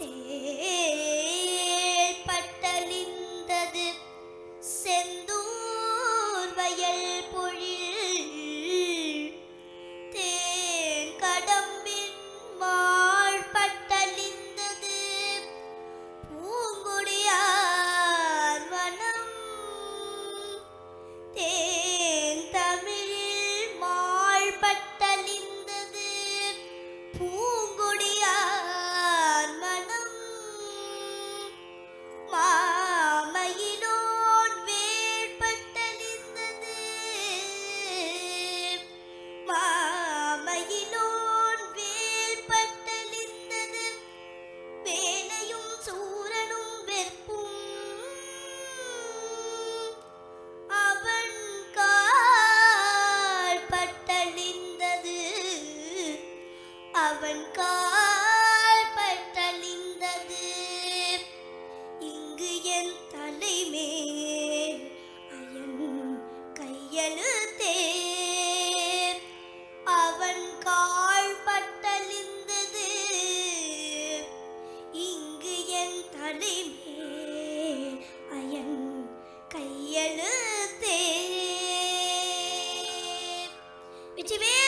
เส அவன் கால் பட்டழிந்தது. இங்கு என் தலைமேல் அயன் கையெழுத்தே அவன் கால் பட்டழிந்தது. இங்கு என் தலைமேல் அயன் கையெழுத்தே விஜயவே